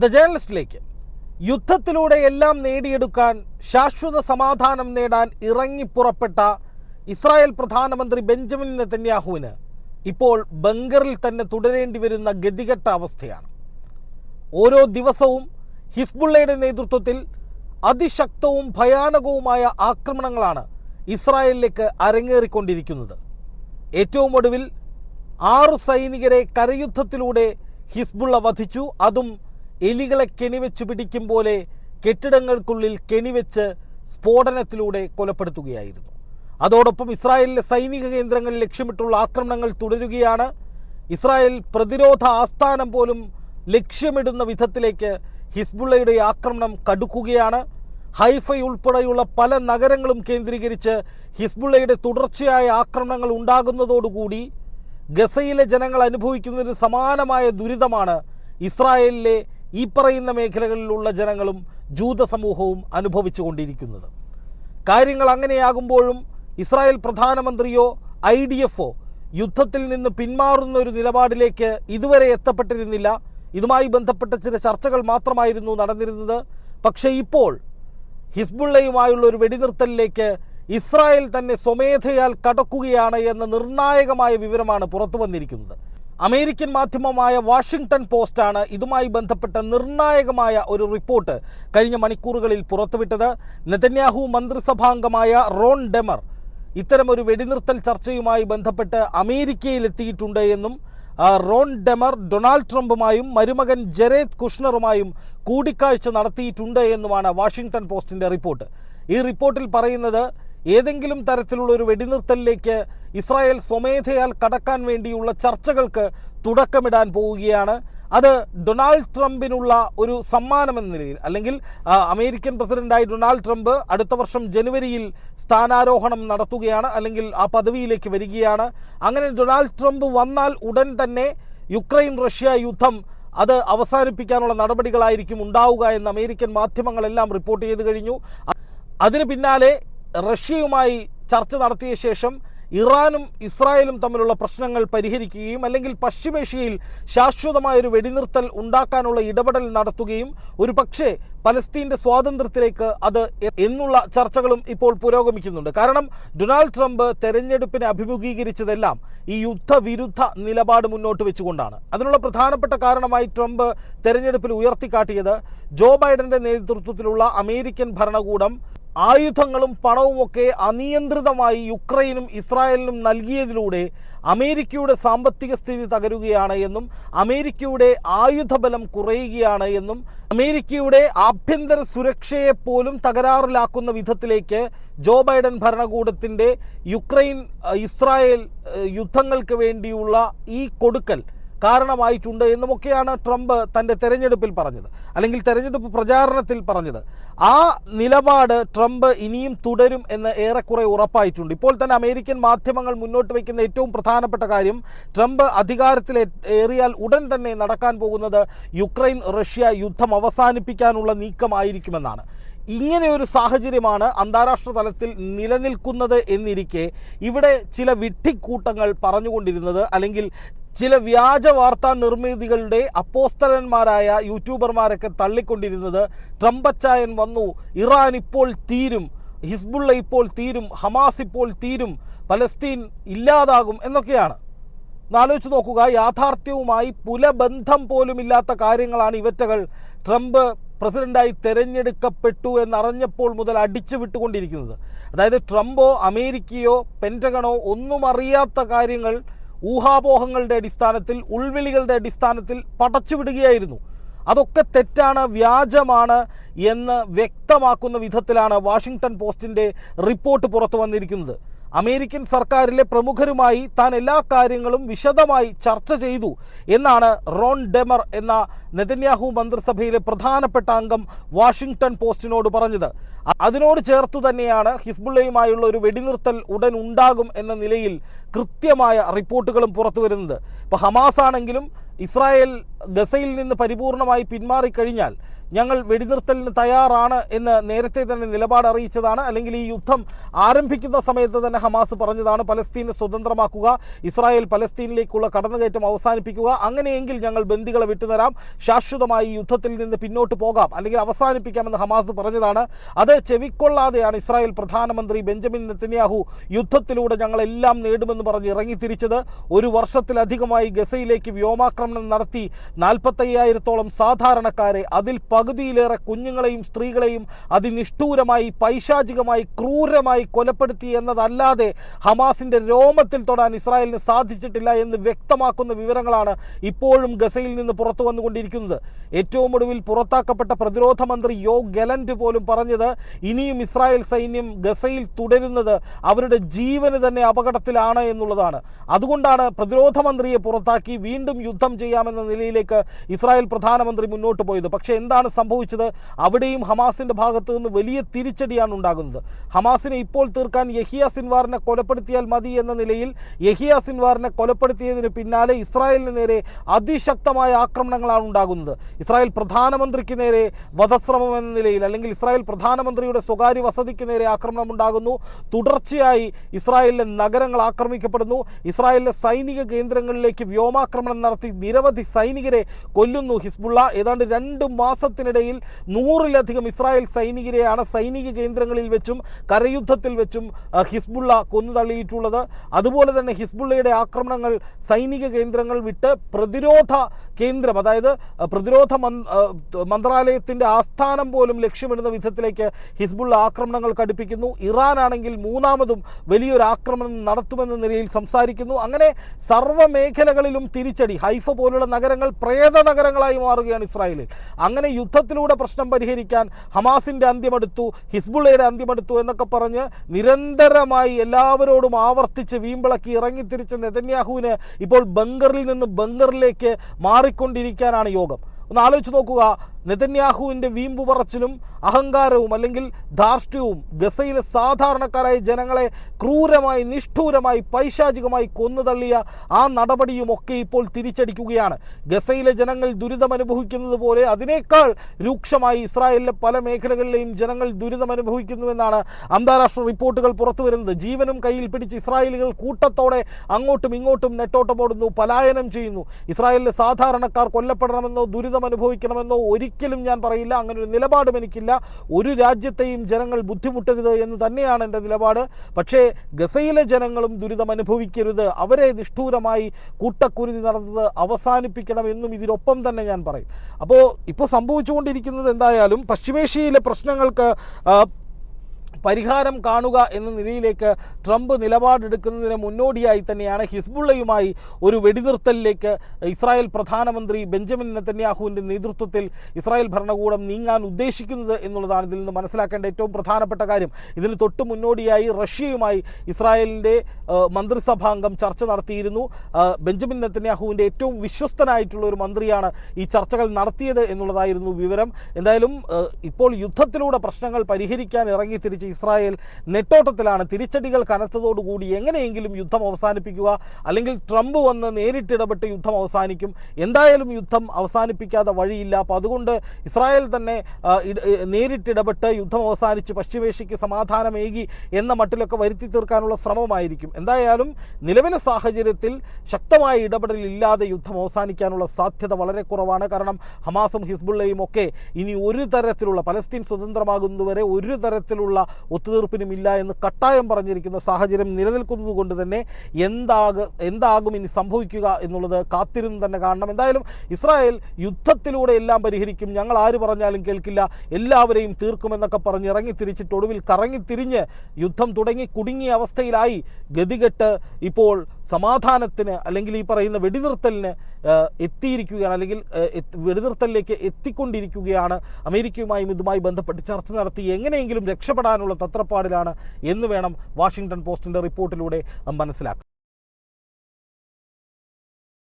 The ജേർണലിസ്റ്റിലേക്ക് യുദ്ധത്തിലൂടെ എല്ലാം നേടിയെടുക്കാൻ ശാശ്വത സമാധാനം നേടാൻ ഇറങ്ങിപ്പുറപ്പെട്ട ഇസ്രായേൽ പ്രധാനമന്ത്രി ബെഞ്ചമിൻ നെതന്യാഹുവിന് ഇപ്പോൾ ബങ്കറിൽ തന്നെ തുടരേണ്ടി വരുന്ന ഗതികെട്ട അവസ്ഥയാണ്. ഓരോ ദിവസവും ഹിസ്ബുള്ളയുടെ നേതൃത്വത്തിൽ അതിശക്തവും ഭയാനകവുമായ ആക്രമണങ്ങളാണ് ഇസ്രായേലിലേക്ക് അരങ്ങേറിക്കൊണ്ടിരിക്കുന്നത്. ഏറ്റവും ഒടുവിൽ ആറ് സൈനികരെ കരയുദ്ധത്തിലൂടെ ഹിസ്ബുള്ള വധിച്ചു. അതും എലികളെ കെണിവെച്ച് പിടിക്കും പോലെ കെട്ടിടങ്ങൾക്കുള്ളിൽ കെണിവെച്ച് സ്ഫോടനത്തിലൂടെ കൊലപ്പെടുത്തുകയായിരുന്നു. അതോടൊപ്പം ഇസ്രായേലിലെ സൈനിക കേന്ദ്രങ്ങൾ ലക്ഷ്യമിട്ടുള്ള ആക്രമണങ്ങൾ തുടരുകയാണ്. ഇസ്രായേൽ പ്രതിരോധ ആസ്ഥാനം പോലും ലക്ഷ്യമിടുന്ന വിധത്തിലേക്ക് ഹിസ്ബുള്ളയുടെ ആക്രമണം കടുക്കുകയാണ്. ഹൈഫൈ ഉൾപ്പെടെയുള്ള പല നഗരങ്ങളും കേന്ദ്രീകരിച്ച് ഹിസ്ബുള്ളയുടെ തുടർച്ചയായ ആക്രമണങ്ങൾ ഉണ്ടാകുന്നതോടുകൂടി ഗസയിലെ ജനങ്ങൾ അനുഭവിക്കുന്നതിന് സമാനമായ ദുരിതമാണ് ഇസ്രായേലിലെ ഈ പറയുന്ന മേഖലകളിലുള്ള ജനങ്ങളും ജൂത സമൂഹവും അനുഭവിച്ചു കൊണ്ടിരിക്കുന്നത് കാര്യങ്ങൾ അങ്ങനെയാകുമ്പോഴും ഇസ്രായേൽ പ്രധാനമന്ത്രിയോ ഐ ഡി എഫോ യുദ്ധത്തിൽ നിന്ന് പിന്മാറുന്ന ഒരു നിലപാടിലേക്ക് ഇതുവരെ എത്തപ്പെട്ടിരുന്നില്ല. ഇതുമായി ബന്ധപ്പെട്ട ചില ചർച്ചകൾ മാത്രമായിരുന്നു നടന്നിരുന്നത്. പക്ഷേ ഇപ്പോൾ ഹിസ്ബുള്ളയുമായുള്ള ഒരു വെടിനിർത്തലിലേക്ക് ഇസ്രായേൽ തന്നെ സ്വമേധയാൽ കടക്കുകയാണ് എന്ന നിർണായകമായ വിവരമാണ് പുറത്തു വന്നിരിക്കുന്നത് അമേരിക്കൻ മാധ്യമമായ വാഷിംഗ്ടൺ പോസ്റ്റാണ് ഇതുമായി ബന്ധപ്പെട്ട നിർണായകമായ ഒരു റിപ്പോർട്ട് കഴിഞ്ഞ മണിക്കൂറുകളിൽ പുറത്തുവിട്ടത്. നെതന്യാഹു മന്ത്രിസഭാംഗമായ റോൺ ഡെമർ ഇത്തരമൊരു വെടിനിർത്തൽ ചർച്ചയുമായി ബന്ധപ്പെട്ട് അമേരിക്കയിലെത്തിയിട്ടുണ്ട് എന്നും റോൺ ഡെമർ ഡൊണാൾഡ് ട്രംപുമായും മരുമകൻ ജെറേദ് കുഷ്ണറുമായും കൂടിക്കാഴ്ച നടത്തിയിട്ടുണ്ട് എന്നുമാണ് വാഷിംഗ്ടൺ പോസ്റ്റിന്റെ റിപ്പോർട്ട്. ഈ റിപ്പോർട്ടിൽ പറയുന്നത് ഏതെങ്കിലും തരത്തിലുള്ള ഒരു വെടിനിർത്തലിലേക്ക് ഇസ്രായേൽ സ്വമേധയാൽ കടക്കാൻ വേണ്ടിയുള്ള ചർച്ചകൾക്ക് തുടക്കമിടാൻ പോവുകയാണ്. അത് ഡൊണാൾഡ് ട്രംപിനുള്ള ഒരു സമ്മാനം എന്ന നിലയിൽ അല്ലെങ്കിൽ അമേരിക്കൻ പ്രസിഡന്റായി ഡൊണാൾഡ് ട്രംപ് അടുത്ത വർഷം ജനുവരിയിൽ സ്ഥാനാരോഹണം നടത്തുകയാണ് അല്ലെങ്കിൽ ആ പദവിയിലേക്ക് വരികയാണ്. അങ്ങനെ ഡൊണാൾഡ് ട്രംപ് വന്നാൽ ഉടൻ തന്നെ യുക്രൈൻ റഷ്യ യുദ്ധം അത് അവസാനിപ്പിക്കാനുള്ള നടപടികളായിരിക്കും ഉണ്ടാവുക എന്ന് അമേരിക്കൻ മാധ്യമങ്ങളെല്ലാം റിപ്പോർട്ട് ചെയ്ത് കഴിഞ്ഞു. അതിന് പിന്നാലെ റഷ്യയുമായി ചർച്ച നടത്തിയ ശേഷം ഇറാനും ഇസ്രായേലും തമ്മിലുള്ള പ്രശ്നങ്ങൾ പരിഹരിക്കുകയും അല്ലെങ്കിൽ പശ്ചിമേഷ്യയിൽ ശാശ്വതമായ ഒരു വെടിനിർത്തൽ ഉണ്ടാക്കാനുള്ള ഇടപെടൽ നടത്തുകയും ഒരു പക്ഷേ പലസ്തീന്റെ സ്വാതന്ത്ര്യത്തിലേക്ക് അത് എന്നുള്ള ചർച്ചകളും ഇപ്പോൾ പുരോഗമിക്കുന്നുണ്ട്. കാരണം ഡൊണാൾഡ് ട്രംപ് തെരഞ്ഞെടുപ്പിനെ അഭിമുഖീകരിച്ചതെല്ലാം ഈ യുദ്ധവിരുദ്ധ നിലപാട് മുന്നോട്ട് വെച്ചുകൊണ്ടാണ്. അതിനുള്ള പ്രധാനപ്പെട്ട കാരണമായി ട്രംപ് തെരഞ്ഞെടുപ്പിൽ ഉയർത്തിക്കാട്ടിയത് ജോ ബൈഡന്റെ നേതൃത്വത്തിലുള്ള അമേരിക്കൻ ഭരണകൂടം ആയുധങ്ങളും പണവും ഒക്കെ അനിയന്ത്രിതമായി യുക്രൈനും ഇസ്രായേലിനും നൽകിയതിലൂടെ അമേരിക്കയുടെ സാമ്പത്തിക സ്ഥിതി തകരുകയാണ് എന്നും അമേരിക്കയുടെ ആയുധബലം കുറയുകയാണ് എന്നും അമേരിക്കയുടെ ആഭ്യന്തര സുരക്ഷയെ പോലും തകരാറിലാക്കുന്ന വിധത്തിലേക്ക് ജോ ബൈഡൻ ഭരണകൂടത്തിന്റെ യുക്രൈൻ ഇസ്രായേൽ യുദ്ധങ്ങൾക്ക് വേണ്ടിയുള്ള ഈ കൊടുക്കൽ കാരണമായിട്ടുണ്ട് എന്നുമൊക്കെയാണ് ട്രംപ് തന്റെ തെരഞ്ഞെടുപ്പിൽ പറഞ്ഞത്. അല്ലെങ്കിൽ തെരഞ്ഞെടുപ്പ് പ്രചാരണത്തിൽ പറഞ്ഞത്. ആ നിലപാട് ട്രംപ് ഇനിയും തുടരും എന്ന് ഏറെക്കുറെ ഉറപ്പായിട്ടുണ്ട്. ഇപ്പോൾ തന്നെ അമേരിക്കൻ മാധ്യമങ്ങൾ മുന്നോട്ട് വയ്ക്കുന്ന ഏറ്റവും പ്രധാനപ്പെട്ട കാര്യം ട്രംപ് അധികാരത്തിൽ ഏറിയാൽ ഉടൻ തന്നെ നടക്കാൻ പോകുന്നത് യുക്രൈൻ റഷ്യ യുദ്ധം അവസാനിപ്പിക്കാനുള്ള നീക്കമായിരിക്കുമെന്നാണ്. ഇങ്ങനെ ഒരു സാഹചര്യമാണ് അന്താരാഷ്ട്ര തലത്തിൽ നിലനിൽക്കുന്നത് എന്നിരിക്കെ ഇവിടെ ചില വിഡ്ഢിക്കൂട്ടങ്ങൾ പറഞ്ഞുകൊണ്ടിരുന്നത്. അല്ലെങ്കിൽ ചില വ്യാജ വാർത്താ നിർമ്മിതികളുടെ അപ്പോസ്തലന്മാരായ യൂട്യൂബർമാരൊക്കെ തള്ളിക്കൊണ്ടിരുന്നത് ട്രംപച്ചായൻ വന്നു. ഇറാൻ ഇപ്പോൾ തീരും. ഹിസ്ബുള്ള ഇപ്പോൾ തീരും. ഹമാസ് ഇപ്പോൾ തീരും. പലസ്തീൻ ഇല്ലാതാകും എന്നൊക്കെയാണ്. ആലോചിച്ച് നോക്കുക യാഥാർത്ഥ്യവുമായി പുലബന്ധം പോലുമില്ലാത്ത കാര്യങ്ങളാണ് ഇവറ്റകൾ ട്രംപ് പ്രസിഡന്റായി തെരഞ്ഞെടുക്കപ്പെട്ടു എന്നറിഞ്ഞപ്പോൾ മുതൽ അടിച്ചു വിട്ടുകൊണ്ടിരിക്കുന്നത്. അതായത് ട്രംപോ അമേരിക്കയോ പെന്റഗണോ ഒന്നും അറിയാത്ത കാര്യങ്ങൾ ഊഹാപോഹങ്ങളുടെ അടിസ്ഥാനത്തിൽ ഉൾവിളികളുടെ അടിസ്ഥാനത്തിൽ പടച്ചുവിടുകയായിരുന്നു. അതൊക്കെ തെറ്റാണ് വ്യാജമാണ് എന്ന് വ്യക്തമാക്കുന്ന വിധത്തിലാണ് വാഷിങ്ടൺ പോസ്റ്റിന്റെ റിപ്പോർട്ട് പുറത്തു വന്നിരിക്കുന്നത്. അമേരിക്കൻ സർക്കാരിലെ പ്രമുഖരുമായി താൻ എല്ലാ കാര്യങ്ങളും വിശദമായി ചർച്ച ചെയ്തു എന്നാണ് റോൺ ഡെമർ എന്ന നെതന്യാഹു മന്ത്രിസഭയിലെ പ്രധാനപ്പെട്ട അംഗം വാഷിങ്ടൺ പോസ്റ്റിനോട് പറഞ്ഞത്. അതിനോട് ചേർത്തു തന്നെയാണ് ഹിസ്ബുള്ളയുമായുള്ള ഒരു വെടിനിർത്തൽ ഉടൻ ഉണ്ടാകും എന്ന നിലയിൽ കൃത്യമായ റിപ്പോർട്ടുകളും പുറത്തു വരുന്നത്. ഇപ്പോൾ ഹമാസ് ആണെങ്കിലും ഇസ്രായേൽ ഗസയിൽ നിന്ന് പരിപൂർണമായി പിന്മാറിക്കഴിഞ്ഞാൽ ഞങ്ങൾ വെടിനിർത്തലിന് തയ്യാറാണ് എന്ന് നേരത്തെ തന്നെ നിലപാട് അറിയിച്ചതാണ്. അല്ലെങ്കിൽ ഈ യുദ്ധം ആരംഭിക്കുന്ന സമയത്ത് തന്നെ ഹമാസ് പറഞ്ഞതാണ് പലസ്തീനെ സ്വതന്ത്രമാക്കുക ഇസ്രായേൽ പലസ്തീനിലേക്കുള്ള കടന്നുകയറ്റം അവസാനിപ്പിക്കുക. അങ്ങനെയെങ്കിൽ ഞങ്ങൾ ബന്ദികളെ വിട്ടുതരാം. ശാശ്വതമായി യുദ്ധത്തിൽ നിന്ന് പിന്നോട്ട് പോകാം. അല്ലെങ്കിൽ അവസാനിപ്പിക്കാമെന്ന് ഹമാസ് പറഞ്ഞതാണ്. അത് ചെവിക്കൊള്ളാതെയാണ് ഇസ്രായേൽ പ്രധാനമന്ത്രി ബെഞ്ചമിൻ നെത്തന്യാഹു യുദ്ധത്തിലൂടെ ഞങ്ങളെല്ലാം നേടുമെന്ന് പറഞ്ഞ് ഇറങ്ങിത്തിരിച്ചത്. ഒരു വർഷത്തിലധികമായി ഗസയിലേക്ക് വ്യോമാക്രമണം നടത്തി നാൽപ്പത്തയ്യായിരത്തോളം സാധാരണക്കാരെ അതിൽ പകുതിയിലേറെ കുഞ്ഞുങ്ങളെയും സ്ത്രീകളെയും അതിനിഷ്ഠൂരമായി പൈശാചികമായി ക്രൂരമായി കൊലപ്പെടുത്തി എന്നതല്ലാതെ ഹമാസിന്റെ രോമത്തിൽ തൊടാൻ ഇസ്രായേലിന് സാധിച്ചിട്ടില്ല എന്ന് വ്യക്തമാക്കുന്ന വിവരങ്ങളാണ് ഇപ്പോഴും ഗസയിൽ നിന്ന് പുറത്തു വന്നുകൊണ്ടിരിക്കുന്നത്. ഏറ്റവും ഒടുവിൽ പുറത്താക്കപ്പെട്ട പ്രതിരോധ മന്ത്രി യോ ഗലന്റ് പോലും പറഞ്ഞത് ഇനിയും ഇസ്രായേൽ സൈന്യം ഗസയിൽ തുടരുന്നത് അവരുടെ ജീവന് തന്നെ അപകടത്തിലാണ് എന്നുള്ളതാണ്. അതുകൊണ്ടാണ് പ്രതിരോധ മന്ത്രിയെ പുറത്താക്കി വീണ്ടും യുദ്ധം ചെയ്യാമെന്ന നിലയിലേക്ക് ഇസ്രായേൽ പ്രധാനമന്ത്രി മുന്നോട്ട് പോയത്. പക്ഷേ എന്താണ് സംഭവിച്ചത്? അവിടെയും ഹമാസിന്റെ ഭാഗത്ത് നിന്ന് വലിയ തിരിച്ചടിയാണ് ഉണ്ടാകുന്നത്. ഹമാസിനെ ഇപ്പോൾ തീർക്കാൻ യഹിയ സിൻവാറിനെ കൊലപ്പെടുത്തിയാൽ മതി എന്ന നിലയിൽ യഹിയ സിൻവാറിനെ കൊലപ്പെടുത്തിയതിന് പിന്നാലെ ഇസ്രായേലിന് നേരെ അതിശക്തമായ ആക്രമണങ്ങളാണ് ഉണ്ടാകുന്നത്. ഇസ്രായേൽ പ്രധാനമന്ത്രിക്ക് നേരെ വധശ്രമം എന്ന നിലയിൽ അല്ലെങ്കിൽ ഇസ്രായേൽ പ്രധാനമന്ത്രിയുടെ സ്വകാര്യ വസതിക്ക് നേരെ ആക്രമണം ഉണ്ടാകുന്നു. തുടർച്ചയായി ഇസ്രായേലിലെ നഗരങ്ങൾ ആക്രമിക്കപ്പെടുന്നു. ഇസ്രായേലിലെ സൈനിക കേന്ദ്രങ്ങളിലേക്ക് വ്യോമാക്രമണം നടത്തി നിരവധി സൈനികരെ കൊല്ലുന്നു ഹിസ്ബുള്ള. ഏതാണ്ട് രണ്ട് മാസത്തിനിടയിൽ നൂറിലധികം ഇസ്രായേൽ സൈനികരെയാണ് സൈനിക കേന്ദ്രങ്ങളിൽ വെച്ചും കരയുദ്ധത്തിൽ വെച്ചും ഹിസ്ബുള്ള കൊന്നു തള്ളിയിട്ടുള്ളത് അതുപോലെ തന്നെ ഹിസ്ബുള്ളയുടെ ആക്രമണങ്ങൾ സൈനിക കേന്ദ്രങ്ങൾ വിട്ട് പ്രതിരോധ കേന്ദ്രം അതായത് പ്രതിരോധ മന്ത്രാലയത്തിന്റെ ആസ്ഥാനം പോലും ലക്ഷ്യമിടുന്ന വിധത്തിലേക്ക് ഹിസ്ബുള്ള ആക്രമണങ്ങൾ കടുപ്പിക്കുന്നു. ഇറാൻ ആണെങ്കിൽ മൂന്നാമതും വലിയൊരു ആക്രമണം നടത്തുമെന്ന നിലയിൽ സംസാരിക്കുന്നു. അങ്ങനെ സർവ മേഖലകളിലും തിരിച്ചടി. ഹൈഫ പോലുള്ള നഗരങ്ങൾ പ്രേത നഗരങ്ങളായി മാറുകയാണ് ഇസ്രായേലിൽ. അങ്ങനെ യുദ്ധത്തിലൂടെ പ്രശ്നം പരിഹരിക്കാൻ ഹമാസിന്റെ അന്ത്യമെടുത്തു ഹിസ്ബുള്ളയുടെ അന്ത്യമെടുത്തു എന്നൊക്കെ പറഞ്ഞ് നിരന്തരമായി എല്ലാവരോടും ആവർത്തിച്ച് വീമ്പിളക്കി ഇറങ്ങിത്തിരിച്ച നെതന്യാഹുവിന് ഇപ്പോൾ ബംഗറിൽ നിന്ന് ബംഗറിലേക്ക് മാറിക്കൊണ്ടിരിക്കാനാണ് യോഗം. ഒന്ന് ആലോചിച്ച് നോക്കുക. നെതന്യാഹുവിന്റെ വീമ്പു പറച്ചിലും അഹങ്കാരവും അല്ലെങ്കിൽ ധാർഷ്ട്യവും ഗസയിലെ സാധാരണക്കാരായ ജനങ്ങളെ ക്രൂരമായി നിഷ്ഠൂരമായി പൈശാചികമായി കൊന്നുതള്ളിയ ആ നടപടിയും ഒക്കെ ഇപ്പോൾ തിരിച്ചടിക്കുകയാണ്. ഗസയിലെ ജനങ്ങൾ ദുരിതമനുഭവിക്കുന്നത് പോലെ അതിനേക്കാൾ രൂക്ഷമായി ഇസ്രായേലിലെ പല മേഖലകളിലെയും ജനങ്ങൾ ദുരിതമനുഭവിക്കുന്നുവെന്നാണ് അന്താരാഷ്ട്ര റിപ്പോർട്ടുകൾ പുറത്തു വരുന്നത് ജീവനും കയ്യിൽ പിടിച്ച് ഇസ്രായേലികൾ കൂട്ടത്തോടെ അങ്ങോട്ടും ഇങ്ങോട്ടും നെട്ടോട്ടമോടുന്നു പലായനം ചെയ്യുന്നു. ഇസ്രായേലിലെ സാധാരണക്കാർ കൊല്ലപ്പെടണമെന്നോ ദുരിതം അനുഭവിക്കണമെന്നോ ഒരിക്കലും ഞാൻ പറയില്ല അങ്ങനെ ഒരു നിലപാടും എനിക്കില്ല. ഒരു രാജ്യത്തെയും ജനങ്ങൾ ബുദ്ധിമുട്ടരുത് എന്ന് തന്നെയാണ് എന്റെ നിലപാട്. പക്ഷേ ഗസയിലെ ജനങ്ങളും ദുരിതം അനുഭവിക്കരുത്. അവരെ നിഷ്ഠൂരമായി കൂട്ടക്കുരുതി നടന്നത് അവസാനിപ്പിക്കണമെന്നും ഇതിനൊപ്പം തന്നെ ഞാൻ പറയും. അപ്പോൾ ഇപ്പോൾ സംഭവിച്ചുകൊണ്ടിരിക്കുന്നത് എന്തായാലും പശ്ചിമേഷ്യയിലെ പ്രശ്നങ്ങൾക്ക് പരിഹാരം കാണുക എന്ന നിലയിലേക്ക് ട്രംപ് നിലപാടെടുക്കുന്നതിന് മുന്നോടിയായി തന്നെയാണ് ഹിസ്ബുള്ളയുമായി ഒരു വെടിനിർത്തലിലേക്ക് ഇസ്രായേൽ പ്രധാനമന്ത്രി ബെഞ്ചമിൻ നെത്തന്യാഹുവിന്റെ നേതൃത്വത്തിൽ ഇസ്രായേൽ ഭരണകൂടം നീങ്ങാൻ ഉദ്ദേശിക്കുന്നത് എന്നുള്ളതാണ് ഇതിൽ നിന്ന് മനസ്സിലാക്കേണ്ട ഏറ്റവും പ്രധാനപ്പെട്ട കാര്യം. ഇതിന് തൊട്ട് മുന്നോടിയായി റഷ്യയുമായി ഇസ്രായേലിന്റെ മന്ത്രിസഭാംഗം ചർച്ച നടത്തിയിരുന്നു. ബെഞ്ചമിൻ നെത്തന്യാഹുവിന്റെ ഏറ്റവും വിശ്വസ്തനായിട്ടുള്ള ഒരു മന്ത്രിയാണ് ഈ ചർച്ചകൾ നടത്തിയത് എന്നുള്ളതായിരുന്നു വിവരം. എന്തായാലും ഇപ്പോൾ യുദ്ധത്തിലൂടെ പ്രശ്നങ്ങൾ പരിഹരിക്കാൻ ഇറങ്ങി തിരിച്ച് ഇസ്രായേൽ നെട്ടോട്ടത്തിലാണ്. തിരിച്ചടികൾ കനത്തതോടുകൂടി എങ്ങനെയെങ്കിലും യുദ്ധം അവസാനിപ്പിക്കുക അല്ലെങ്കിൽ ട്രംപ് വന്ന് നേരിട്ടിടപെട്ട് യുദ്ധം അവസാനിക്കും. എന്തായാലും യുദ്ധം അവസാനിപ്പിക്കാതെ വഴിയില്ല. അപ്പോൾ അതുകൊണ്ട് ഇസ്രായേൽ തന്നെ നേരിട്ടിടപെട്ട് യുദ്ധം അവസാനിച്ച് പശ്ചിമേഷ്യയ്ക്ക് സമാധാനമേകി എന്ന മട്ടിലൊക്കെ വരുത്തി തീർക്കാനുള്ള ശ്രമമായിരിക്കും. എന്തായാലും നിലവിലെ സാഹചര്യത്തിൽ ശക്തമായ ഇടപെടലില്ലാതെ യുദ്ധം അവസാനിക്കാനുള്ള സാധ്യത വളരെ കുറവാണ്. കാരണം ഹമാസും ഹിസ്ബുള്ളയും ഒക്കെ ഇനി ഒരു തരത്തിലുള്ള പലസ്തീൻ സ്വതന്ത്രമാകുന്നതുവരെ ഒരു തരത്തിലുള്ള ഒത്തുതീർപ്പിനും ഇല്ല എന്ന് കട്ടായം പറഞ്ഞിരിക്കുന്ന സാഹചര്യം നിലനിൽക്കുന്നത് കൊണ്ട് തന്നെ എന്താക എന്താകും ഇനി സംഭവിക്കുക എന്നുള്ളത് കാത്തിരുന്ന് തന്നെ കാണണം. എന്തായാലും ഇസ്രായേൽ യുദ്ധത്തിലൂടെ എല്ലാം പരിഹരിക്കും. ഞങ്ങൾ ആര് പറഞ്ഞാലും കേൾക്കില്ല. എല്ലാവരെയും തീർക്കുമെന്നൊക്കെ പറഞ്ഞ് ഇറങ്ങി തിരിച്ചിട്ട് ഒടുവിൽ കറങ്ങി തിരിഞ്ഞ് യുദ്ധം തുടങ്ങി കുടുങ്ങിയ അവസ്ഥയിലായി. ഗതികെട്ട് ഇപ്പോൾ സമാധാനത്തിന് അല്ലെങ്കിൽ ഈ പറയുന്ന വെടിനിർത്തലിന് എത്തിയിരിക്കുകയാണ് അല്ലെങ്കിൽ വെടിനിർത്തലിലേക്ക് എത്തിക്കൊണ്ടിരിക്കുകയാണ്. അമേരിക്കയുമായും ഇതുമായി ബന്ധപ്പെട്ട് ചർച്ച നടത്തി എങ്ങനെയെങ്കിലും രക്ഷപ്പെടാനുള്ള തത്രപ്പാടിലാണ് എന്ന് വേണം വാഷിങ്ടൺ പോസ്റ്റിന്റെ റിപ്പോർട്ടിലൂടെ മനസ്സിലാക്കാൻ.